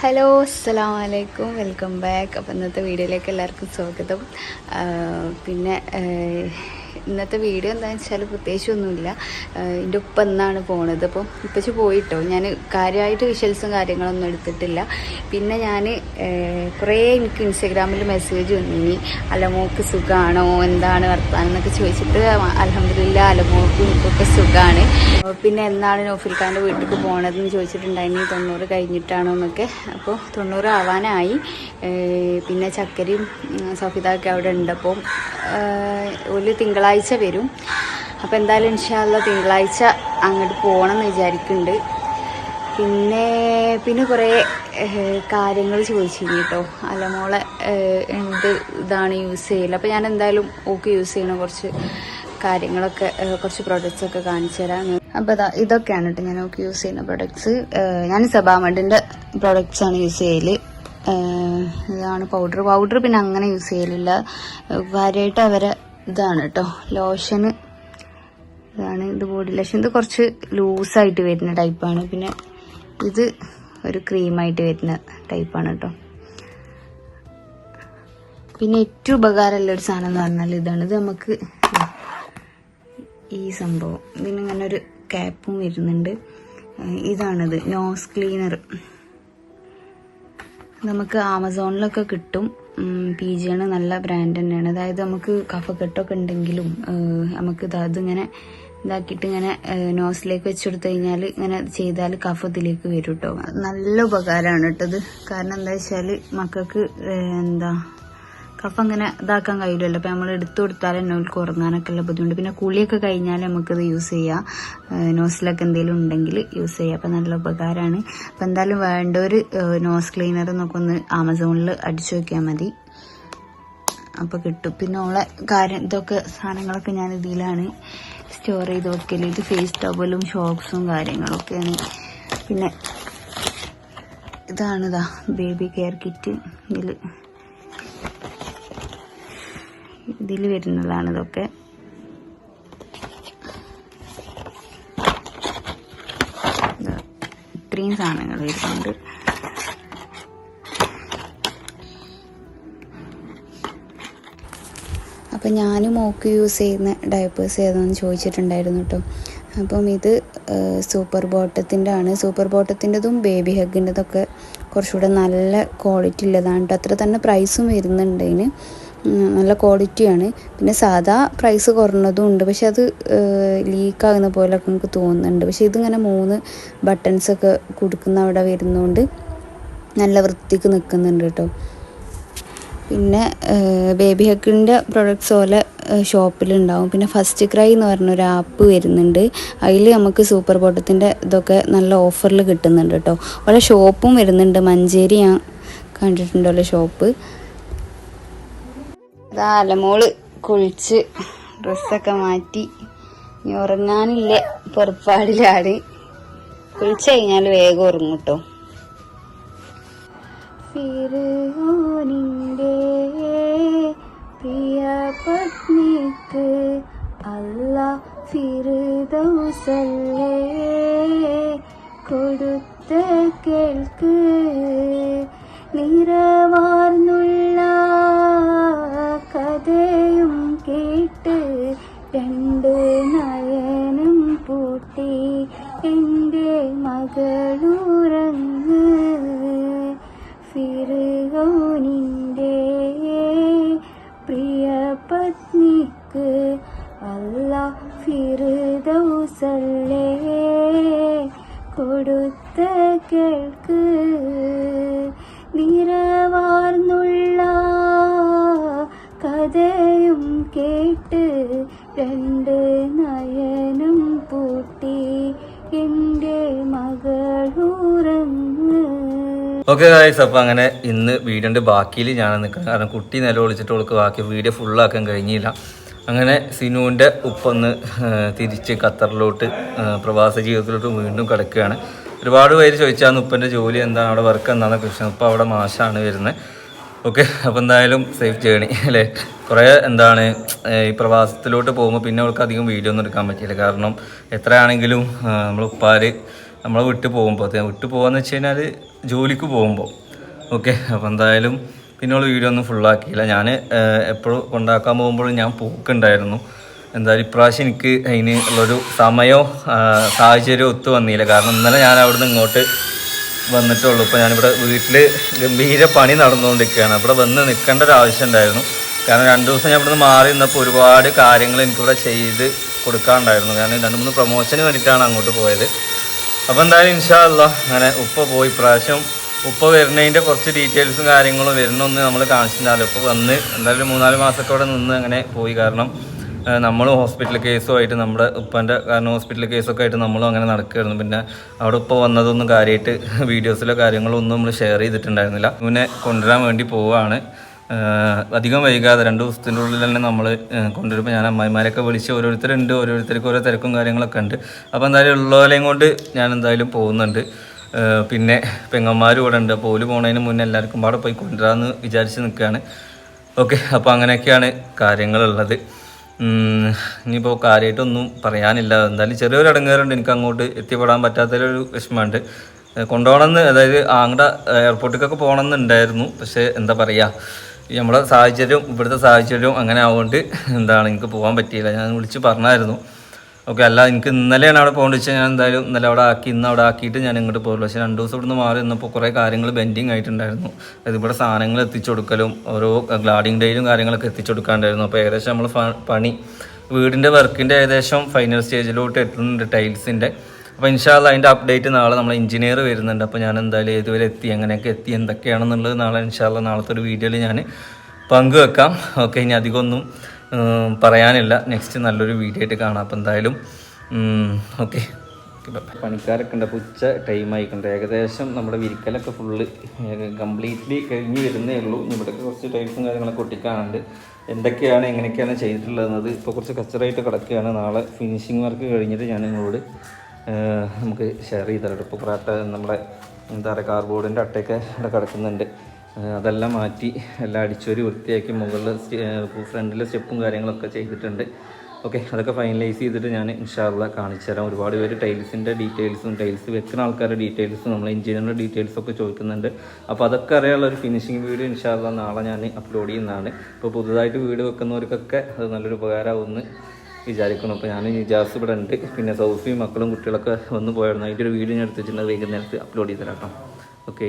Hello അസ്സാം വലൈക്കും welcome back. അപ്പം ഇന്നത്തെ വീഡിയോയിലേക്ക് എല്ലാവർക്കും സ്വാഗതം. പിന്നെ ഇന്നത്തെ വീഡിയോ എന്താണെന്ന് വെച്ചാൽ പ്രത്യേകിച്ച് ഒന്നുമില്ല എന്റെ ഉപ്പ എന്നാണ് പോണത്. അപ്പോൾ ഇപ്പച്ച് പോയിട്ടോ? ഞാൻ കാര്യമായിട്ട് വിഷ്വൽസും കാര്യങ്ങളൊന്നും എടുത്തിട്ടില്ല. പിന്നെ ഞാൻ കുറേ എനിക്ക് ഇൻസ്റ്റഗ്രാമിൽ മെസ്സേജ് വന്നിനി അലമോക്ക് സുഖമാണോ എന്താണ് വർത്താനം എന്നൊക്കെ ചോദിച്ചിട്ട് അലഹമില്ല അലമോക്ക് ഇപ്പൊക്കെ സുഖമാണ് പിന്നെ എന്നാണ് നോഫിൽ ഖാന്റെ വീട്ടിലേക്ക് പോണതെന്ന് ചോദിച്ചിട്ടുണ്ടായിരുന്നു തൊണ്ണൂറ് കഴിഞ്ഞിട്ടാണോ എന്നൊക്കെ. അപ്പോൾ തൊണ്ണൂറ് ആവാനായി. പിന്നെ ചക്കരയും ഉം, അവിടെ ഉണ്ട്. അപ്പം ഒരു തിങ്കളാഴ്ച വരും. അപ്പോൾ എന്തായാലും ഇൻഷാല്ല തിങ്കളാഴ്ച അങ്ങോട്ട് പോകണം എന്ന് വിചാരിക്കുന്നുണ്ട്. പിന്നെ പിന്നെ കുറേ കാര്യങ്ങൾ ചോദിച്ചിരുന്നു കേട്ടോ. അലമോളെ മോളെ എന്ത് ഇതാണ് യൂസ് ചെയ്യൽ? അപ്പോൾ ഞാൻ എന്തായാലും ഓക്കെ യൂസ് ചെയ്യണ കുറച്ച് കാര്യങ്ങളൊക്കെ കുറച്ച് പ്രോഡക്റ്റ്സ് ഒക്കെ കാണിച്ചു തരാം. അപ്പോൾ അതാ ഇതൊക്കെയാണ് കേട്ടോ ഞാൻ ഓക്കെ യൂസ് ചെയ്യുന്ന പ്രൊഡക്ട്സ് ഞാൻ സബാമഡിന്റെ പ്രൊഡക്ട്സ് ആണ് യൂസ് ചെയ്യൽ. ഇതാണ് പൗഡർ പൗഡർ പിന്നെ അങ്ങനെ യൂസ് ചെയ്യലില്ല. കാര്യമായിട്ട് അവരെ ഇതാണ് കേട്ടോ ലോഷന് ഇതാണ് ഇത് ബോഡി ലോഷൻ ഇത് കുറച്ച് ലൂസായിട്ട് വരുന്ന ടൈപ്പാണ് പിന്നെ ഇത് ഒരു ക്രീമായിട്ട് വരുന്ന ടൈപ്പാണ് കേട്ടോ പിന്നെ ഏറ്റവും ഉപകാരമുള്ള ഒരു സാധനം എന്ന് പറഞ്ഞാൽ ഇതാണ്. ഇത് നമുക്ക് ഈ സംഭവം. ഇതിന് ഇങ്ങനെ ഒരു ക്യാപ്പും വരുന്നുണ്ട്. ഇതാണിത് നോസ് ക്ലീനർ നമുക്ക് ആമസോണിലൊക്കെ കിട്ടും. പി ജി ആണ് നല്ല ബ്രാൻഡ് തന്നെയാണ്. അതായത് നമുക്ക് കഫക്കെട്ടൊക്കെ ഉണ്ടെങ്കിലും നമുക്ക് അതിങ്ങനെ ഇതാക്കിയിട്ട് ഇങ്ങനെ നോസിലേക്ക് വെച്ച് കൊടുത്തു കഴിഞ്ഞാൽ ഇങ്ങനെ ചെയ്താൽ കഫത്തിലേക്ക് വരും കേട്ടോ നല്ല ഉപകാരമാണ് കേട്ടത് കാരണം എന്താ വെച്ചാൽ മക്കൾക്ക് എന്താ കഫ അങ്ങനെ ഇതാക്കാൻ കഴിയില്ലല്ലോ. അപ്പോൾ നമ്മൾ എടുത്തു കൊടുത്താൽ അവർക്ക് ഉറങ്ങാനൊക്കെ ഉള്ള ബുദ്ധിമുട്ട്. പിന്നെ കുളിയൊക്കെ കഴിഞ്ഞാൽ നമുക്കിത് യൂസ് ചെയ്യാം. നോസിലൊക്കെ എന്തെങ്കിലും ഉണ്ടെങ്കിൽ യൂസ് ചെയ്യാം. അപ്പോൾ നല്ല ഉപകാരമാണ് അപ്പോൾ എന്തായാലും വേണ്ട ഒരു നോസ് ക്ലീനർ എന്നൊക്കെ ഒന്ന് ആമസോണിൽ അടിച്ചു നോക്കിയാൽ മതി. അപ്പോൾ കിട്ടും. പിന്നെ ഉള്ള കാര്യം ഇതൊക്കെ സാധനങ്ങളൊക്കെ ഞാൻ ഇതിലാണ് സ്റ്റോർ ചെയ്ത് വെക്കൽ ഇത് ഫേസ് ടവലും ഷോക്സും കാര്യങ്ങളൊക്കെയാണ്. പിന്നെ ഇതാണിതാ ബേബി കെയർ കിറ്റ് ഇതിൽ ഇതിൽ വരുന്നതാണ് ഇതൊക്കെ. ഇതാ, ഇത്രയും സാധനങ്ങൾ വരുന്നുണ്ട്. അപ്പം ഞാനും മോക്ക് യൂസ് ചെയ്യുന്ന ഡയപ്പേഴ്സ് ഏതാണെന്ന് ചോദിച്ചിട്ടുണ്ടായിരുന്നു കേട്ടോ അപ്പം ഇത് സൂപ്പർ ബോട്ടത്തിന്റെ ആണ് സൂപ്പർ ബോട്ടത്തിന്റെതും ബേബി ഹഗിന്റെതൊക്കെ കുറച്ചുകൂടെ നല്ല ക്വാളിറ്റി ഉള്ളതാണ് കേട്ടോ അത്ര തന്നെ പ്രൈസും വരുന്നുണ്ട് അതിന് ഉം, നല്ല ക്വാളിറ്റിയാണ് പിന്നെ സാധാ പ്രൈസ് കുറഞ്ഞതും ഉണ്ട്. പക്ഷെ അത് ലീക്കാകുന്ന പോലെയൊക്കെ നമുക്ക് തോന്നുന്നുണ്ട്. പക്ഷെ ഇതിങ്ങനെ മൂന്ന് ബട്ടൺസൊക്കെ കൊടുക്കുന്ന അവിടെ വരുന്നതുകൊണ്ട് നല്ല വൃത്തിക്ക് നിൽക്കുന്നുണ്ട് കേട്ടോ. പിന്നെ ബേബി ഹക്കിന്റെ പ്രൊഡക്ട്സ് പോലെ ഷോപ്പിലുണ്ടാവും പിന്നെ ഫസ്റ്റ് ക്രൈ എന്ന് പറഞ്ഞൊരു ആപ്പ് വരുന്നുണ്ട്. അതിൽ നമുക്ക് സൂപ്പർ ബോട്ടത്തിന്റെ ഇതൊക്കെ നല്ല ഓഫറിൽ കിട്ടുന്നുണ്ട് കേട്ടോ. അവിടെ ഷോപ്പും വരുന്നുണ്ട്. മഞ്ചേരി ഞാൻ കണ്ടിട്ടുണ്ടല്ലോ ഷോപ്പ് അലമോൾ കുളിച്ച് ഡ്രസ്സൊക്കെ മാറ്റി. ഇനി ഉറങ്ങാനില്ല. പുറപ്പാടിലാണ്. കുളിച്ച് കഴിഞ്ഞാൽ വേഗം ഉറങ്ങും കേട്ടോ. ഫിറോനിന്റെ പ്രിയ പത്നിക്ക് അല്ല ഫിറുദൗസല്ലേ കൊടുത്ത കേൾക്ക് നിറവാർന്നുള്ള മകളുറങ്ങ് ഫിറുകോനിന്റെ പ്രിയ പത്നിക്ക് അല്ല ഫിറുദൗസല്ലേ കൊടുത്ത കേൾക്ക് നിറവാർന്നുള്ള കഥയും കേട്ട് രണ്ട് ഓക്കെ ഗായ്സ് അപ്പോൾ അങ്ങനെ ഇന്ന് വീടിന്റെ ബാക്കിയിൽ ഞാൻ നിൽക്കുന്നത് കാരണം കുട്ടി നിലവിളിച്ചിട്ട് അവൾക്ക് ബാക്കി വീഡിയോ ഫുള്ളാക്കാൻ കഴിഞ്ഞില്ല. അങ്ങനെ സിനുവിന്റെ ഉപ്പൊന്ന് തിരിച്ച് ഖത്തറിലോട്ട് പ്രവാസ ജീവിതത്തിലോട്ട് വീണ്ടും കിടക്കുകയാണ്. ഒരുപാട് പേര് ചോദിച്ചാൽ ഉപ്പന്റെ ജോലി എന്താണ് അവിടെ വർക്ക് എന്താണെന്ന് കൃഷ്ണൻ ഉപ്പ അവിടെ മാഷാണ് വരുന്നത്. ഓക്കെ അപ്പോൾ എന്തായാലും സേഫ് ജേണി അല്ലേ? കുറേ എന്താണ് ഈ പ്രവാസത്തിലോട്ട് പോകുമ്പോൾ പിന്നെ അവൾക്ക് അധികം വീഡിയോ ഒന്നും എടുക്കാൻ പറ്റിയില്ല. കാരണം എത്രയാണെങ്കിലും നമ്മൾ ഉപ്പാർ നമ്മളെ വിട്ടു പോകുമ്പോൾ വിട്ടു പോകാന്ന് വെച്ച് കഴിഞ്ഞാൽ ജോലിക്ക് പോകുമ്പോൾ ഓക്കെ അപ്പോൾ എന്തായാലും പിന്നെയുള്ള വീഡിയോ ഒന്നും ഫുള്ളാക്കിയില്ല ഞാൻ എപ്പോഴും കൊണ്ടാക്കാൻ പോകുമ്പോഴും ഞാൻ പോക്കുണ്ടായിരുന്നു. എന്തായാലും ഇപ്രാവശ്യം എനിക്ക് അതിന് ഉള്ളൊരു സമയമോ സാഹചര്യവും ഒത്തു വന്നില്ല. കാരണം ഇന്നലെ ഞാൻ അവിടുന്ന് ഇങ്ങോട്ട് വന്നിട്ടുള്ളൂ. ഇപ്പോൾ ഞാനിവിടെ വീട്ടിൽ ഗംഭീര പണി നടന്നുകൊണ്ടിരിക്കുകയാണ്. ഇവിടെ വന്ന് നിൽക്കേണ്ട ഒരു ആവശ്യം ഉണ്ടായിരുന്നു. കാരണം രണ്ട് ദിവസം ഞാൻ ഇവിടുന്ന് മാറി നിന്നപ്പോൾ ഒരുപാട് കാര്യങ്ങൾ എനിക്കിവിടെ ചെയ്ത് കൊടുക്കാനുണ്ടായിരുന്നു. കാരണം രണ്ട് മൂന്ന് പ്രൊമോഷന് വേണ്ടിയിട്ടാണ് അങ്ങോട്ട് പോയത്. അപ്പോൾ എന്തായാലും ഇൻഷാല്ല അങ്ങനെ ഉപ്പ പോയി പ്രാവശ്യം ഉപ്പ വരുന്നതിന്റെ കുറച്ച് ഡീറ്റെയിൽസും കാര്യങ്ങളും വരുന്നൊന്ന് നമ്മൾ കാണിച്ചിട്ടുണ്ടാവില്ല. ഉപ്പ വന്ന് എന്തായാലും മൂന്നാൽ മാസമൊക്കെ അവിടെ നിന്ന് അങ്ങനെ പോയി. കാരണം നമ്മൾ ഹോസ്പിറ്റൽ കേസുമായിട്ട് നമ്മുടെ ഉപ്പന്റെ കാരണം ഹോസ്പിറ്റൽ കേസൊക്കെ ആയിട്ട് നമ്മളും അങ്ങനെ നടക്കുകയായിരുന്നു. പിന്നെ അവിടെ ഉപ്പ വന്നതൊന്നും കാര്യമായിട്ട് വീഡിയോസിലോ കാര്യങ്ങളോ ഒന്നും നമ്മൾ ഷെയർ ചെയ്തിട്ടുണ്ടായിരുന്നില്ല. ഇവനെ കൊണ്ടുവരാൻ വേണ്ടി പോവുകയാണ് അധികം വൈകാതെ രണ്ട് ദിവസത്തിന്റെ ഉള്ളിൽ തന്നെ നമ്മൾ കൊണ്ടുവരുമ്പോൾ ഞാൻ അമ്മായിമാരൊക്കെ വിളിച്ച് ഓരോരുത്തരുണ്ട് ഓരോരുത്തർക്ക് ഓരോ തിരക്കും കാര്യങ്ങളൊക്കെ ഉണ്ട്. അപ്പോൾ എന്തായാലും ഉള്ളവരെയും കൊണ്ട് ഞാൻ എന്തായാലും പോകുന്നുണ്ട്. പിന്നെ പെങ്ങന്മാരും ഇവിടെ ഉണ്ട്. അപ്പോൾ ഓൽ പോണതിന് മുന്നേ എല്ലാവർക്കും പാടെ പോയി കൊണ്ടുവരാമെന്ന് വിചാരിച്ച് നിൽക്കുകയാണ് ഓക്കെ അപ്പോൾ അങ്ങനെയൊക്കെയാണ് കാര്യങ്ങളുള്ളത്. ഇനിയിപ്പോൾ കാര്യമായിട്ടൊന്നും പറയാനില്ല. എന്തായാലും ചെറിയൊരു അടങ്ങേറുണ്ട്. എനിക്ക് അങ്ങോട്ട് എത്തിപ്പെടാൻ പറ്റാത്തൊരു വിഷമമുണ്ട്. കൊണ്ടുപോകണമെന്ന് അതായത് ആങ്ങട എയർപോർട്ടിലേക്കൊക്കെ പോകണമെന്നുണ്ടായിരുന്നു. പക്ഷേ എന്താ പറയുക? നമ്മുടെ സാഹചര്യം ഇവിടുത്തെ സാഹചര്യവും അങ്ങനെ ആവുകൊണ്ട് എന്താണ് എനിക്ക് പോകാൻ പറ്റിയില്ല. ഞാൻ വിളിച്ച് പറഞ്ഞായിരുന്നു. ഓക്കെ അല്ല എനിക്ക് ഇന്നലെയാണ് അവിടെ പോകേണ്ടത് വെച്ചാൽ ഞാൻ എന്തായാലും ഇന്നലെ അവിടെ ആക്കി ഇന്ന് അവിടെ ആക്കിയിട്ട് ഞാൻ ഇങ്ങോട്ട് പോകുള്ളൂ പക്ഷേ രണ്ട് ദിവസം ഇവിടുന്ന് മാറി നിന്നപ്പോൾ കുറേ കാര്യങ്ങൾ ബെൻഡിങ് ആയിട്ടുണ്ടായിരുന്നു. അതായത് ഇവിടെ സാധനങ്ങൾ എത്തിച്ചു കൊടുക്കലും ഓരോ ഗ്ലാഡിങ് ഡേയിലും കാര്യങ്ങളൊക്കെ എത്തിച്ചു കൊടുക്കാണ്ടായിരുന്നു അപ്പോൾ ഏകദേശം നമ്മൾ പണി വീടിന്റെ വർക്കിന്റെ ഏകദേശം ഫൈനൽ സ്റ്റേജിലോട്ട് എത്തുന്നുണ്ട് ടൈൽസിന്റെ. അപ്പോൾ ഇൻഷാല്ല അതിന്റെ അപ്ഡേറ്റ് നാളെ നമ്മൾ എഞ്ചിനീയർ വരുന്നുണ്ട്. അപ്പോൾ ഞാൻ എന്തായാലും ഏതുവരെ എത്തി എങ്ങനെയൊക്കെ എത്തി എന്തൊക്കെയാണെന്നുള്ളത് നാളെ ഇൻഷാല്ല നാളത്തെ ഒരു വീഡിയോയിൽ ഞാൻ പങ്കുവെക്കാം. ഓക്കെ ഇനി അധികമൊന്നും പറയാനില്ല. നെക്സ്റ്റ് നല്ലൊരു വീഡിയോ ആയിട്ട് കാണാം. അപ്പോൾ എന്തായാലും ഓക്കെ പണിക്കാരൊക്കെ ഉണ്ട്. അപ്പോൾ ഉച്ച ടൈം ആയിട്ടുണ്ട്. ഏകദേശം നമ്മുടെ വിരിക്കലൊക്കെ ഫുള്ള് കംപ്ലീറ്റ്ലി കഴിഞ്ഞ് വരുന്നേ ഉള്ളൂ. ഇവിടെയൊക്കെ കുറച്ച് ടൈൽസും കാര്യങ്ങളൊക്കെ ഒട്ടിക്കാനുണ്ട്. എന്തൊക്കെയാണ് എങ്ങനെയൊക്കെയാണ് ചെയ്തിട്ടുള്ളത് ഇപ്പോൾ കുറച്ച് കച്ചറായിട്ട് കിടക്കുകയാണ്. നാളെ ഫിനിഷിംഗ് വർക്ക് കഴിഞ്ഞിട്ട് ഞാൻ നിങ്ങളോട് നമുക്ക് ഷെയർ ചെയ്തല്ലോ ഇപ്പോൾ കുറേ അട്ട നമ്മുടെ എന്താ പറയുക കാർബോർഡിന്റെ അട്ടയൊക്കെ ഇവിടെ കിടക്കുന്നുണ്ട്. അതെല്ലാം മാറ്റി എല്ലാം അടിച്ചൊരു വൃത്തിയാക്കി മുകളിൽ ഫ്രണ്ടിലെ സ്റ്റെപ്പും കാര്യങ്ങളൊക്കെ ചെയ്തിട്ടുണ്ട്. ഓക്കെ അതൊക്കെ ഫൈനലൈസ് ചെയ്തിട്ട് ഞാൻ ഇൻഷാല്ല കാണിച്ചു തരാം. ഒരുപാട് പേര് ടൈൽസിന്റെ ഡീറ്റെയിൽസും ടൈൽസ് വെക്കുന്ന ആൾക്കാരുടെ ഡീറ്റെയിൽസും നമ്മൾ എഞ്ചിനീയറിന്റെ ഡീറ്റെയിൽസും ഒക്കെ ചോദിക്കുന്നുണ്ട്. അപ്പോൾ അതൊക്കെ അറിയാനുള്ള ഒരു ഫിനിഷിംഗ് വീഡിയോ ഇൻഷാല്ല നാളെ ഞാൻ അപ്ലോഡ് ചെയ്യുന്നതാണ്. ഇപ്പോൾ പുതുതായിട്ട് വീട് വെക്കുന്നവർക്കൊക്കെ അത് നല്ലൊരു ഉപകാരമാവുമെന്ന് വിചാരിക്കണം അപ്പോൾ ഞാൻ ഇജാസ് ഇവിടെ ഉണ്ട്. പിന്നെ സൗഫിയും മക്കളും കുട്ടികളൊക്കെ വന്ന് പോയായിരുന്നു. അതിന്റെ ഒരു വീഡിയോ ഞാൻ എടുത്ത് വെച്ചിട്ടുണ്ടെങ്കിൽ വൈകുന്നേരത്ത് അപ്ലോഡ് ചെയ്ത് തരാം കേട്ടോ. ഓക്കെ